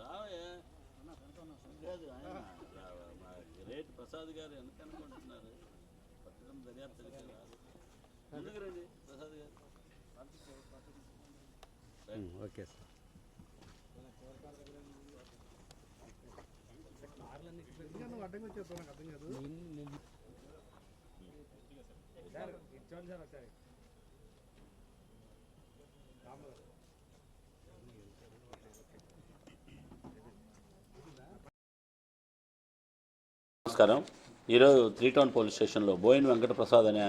రావయ్యా. ఆయన, మా గ్రేట్ ప్రసాద్ గారు వెనక అనుకుంటున్నారు? పట్టణం దర్యాప్తు రాదు. ముందుకు రండి ప్రసాద్ గారు. Okay sir. అర్థం కాదు. సార్ ఇచ్చాను సార్ ఒకసారి. నమస్కారం. ఈరోజు త్రీ టౌన్ పోలీస్ స్టేషన్లో బోయిన్ వెంకటప్రసాద్ అనే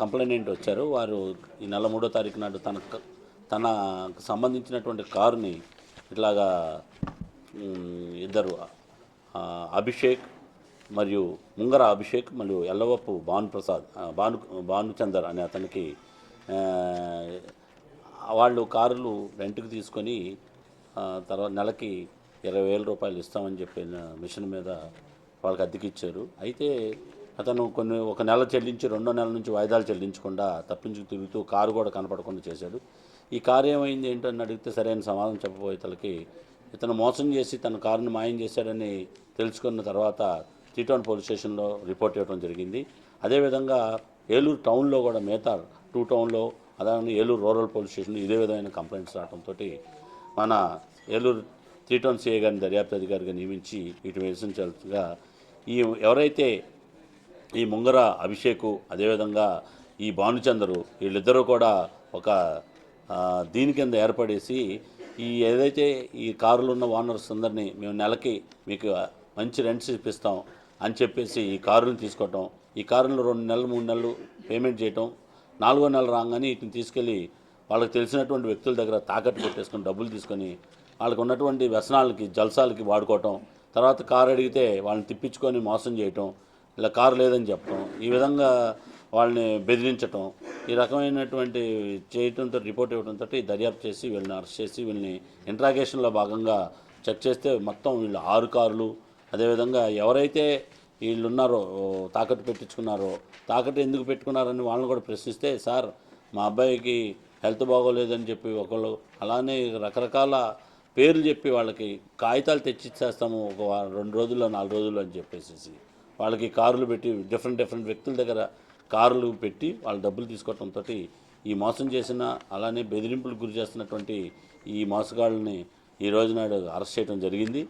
కంప్లైంట్ వచ్చారు. వారు ఈ నెల మూడో తారీఖు నాడు తన తనకు సంబంధించినటువంటి కారుని ఇట్లాగా ఇద్దరు అభిషేక్ మరియు ముంగర అభిషేక్ మరియు ఎల్లవప్పు భానుప్రసాద్ భాను భానుచందర్ అనే అతనికి వాళ్ళు కారులు రెంట్కి తీసుకొని తర్వాత నెలకి ఇరవై వేల రూపాయలు ఇస్తామని చెప్పిన మిషన్ మీద వాళ్ళకి అద్దెకి ఇచ్చారు అయితే అతను కొన్ని ఒక నెల చెల్లించి రెండో నెల నుంచి వాయిదాలు చెల్లించకుండా తప్పించి తిరుగుతూ కారు కూడా కనపడకుండా చేశాడు. ఈ కారు ఏమైంది ఏంటని అడిగితే సరైన సమాధానం చెప్పబోయే తలకి ఇతను మోసం చేసి తన కారును మాయం చేశాడని తెలుసుకున్న తర్వాత టీటౌన్ పోలీస్ స్టేషన్లో రిపోర్ట్ ఇవ్వడం జరిగింది. అదేవిధంగా ఏలూరు టౌన్లో కూడా మిగతా టూ టౌన్లో అలాగే ఏలూరు రూరల్ పోలీస్ స్టేషన్లో ఇదే విధమైన కంప్లైంట్స్ రావడంతో మన ఏలూరు త్రీ టౌన్ సిఐ గారిని దర్యాప్తు అధికారిగా నియమించి ఇటు విమర్శించాల్సిగా ఈ ఎవరైతే ఈ ముంగర అభిషేకు అదేవిధంగా ఈ భానుచందరు వీళ్ళిద్దరూ కూడా ఒక దీని కింద ఏర్పడేసి ఈ ఏదైతే ఈ కారులో ఉన్న ఓనర్స్ అందరినీ మేము నెలకి మీకు మంచి రెంట్స్ ఇప్పిస్తాం అని చెప్పేసి ఈ కారుని తీసుకోవటం ఈ కారులో రెండు నెలలు మూడు నెలలు పేమెంట్ చేయటం నాలుగో నెల రాగానే వీటిని తీసుకెళ్ళి వాళ్ళకి తెలిసినటువంటి వ్యక్తుల దగ్గర తాకట్టు పెట్టేసుకొని డబ్బులు తీసుకొని వాళ్ళకు ఉన్నటువంటి వ్యసనాలకి జల్సాలకి వాడుకోవటం తర్వాత కారు అడిగితే వాళ్ళని తిప్పించుకొని మోసం చేయటం ఇలా కారు లేదని చెప్పటం ఈ విధంగా వాళ్ళని బెదిరించటం ఈ రకమైనటువంటి చేయటంతో రిపోర్ట్ ఇవ్వడంతో దర్యాప్తు చేసి వీళ్ళని అరెస్ట్ చేసి వీళ్ళని ఇంట్రాగేషన్లో భాగంగా చెక్ చేస్తే మొత్తం వీళ్ళు ఆరు కార్లు. అదేవిధంగా ఎవరైతే వీళ్ళు ఉన్నారో తాకట్టు పెట్టించుకున్నారో తాకట్టు ఎందుకు పెట్టుకున్నారని వాళ్ళని కూడా ప్రశ్నిస్తే సార్ మా అబ్బాయికి హెల్త్ బాగోలేదని చెప్పి ఒకళ్ళు అలానే రకరకాల పేర్లు చెప్పి వాళ్ళకి కాగితాలు తెచ్చిచ్చేస్తాము ఒక రెండు రోజుల్లో నాలుగు రోజుల్లో అని చెప్పేసి వాళ్ళకి కారులు పెట్టి డిఫరెంట్ డిఫరెంట్ వ్యక్తుల దగ్గర కార్లు పెట్టి వాళ్ళ డబ్బులు తీసుకోవటంతో ఈ మోసం చేసిన అలానే బెదిరింపులకు గురి చేస్తున్నటువంటి ఈ మోసగాళ్ళని ఈ రోజు నాడు అరెస్ట్ చేయడం జరిగింది.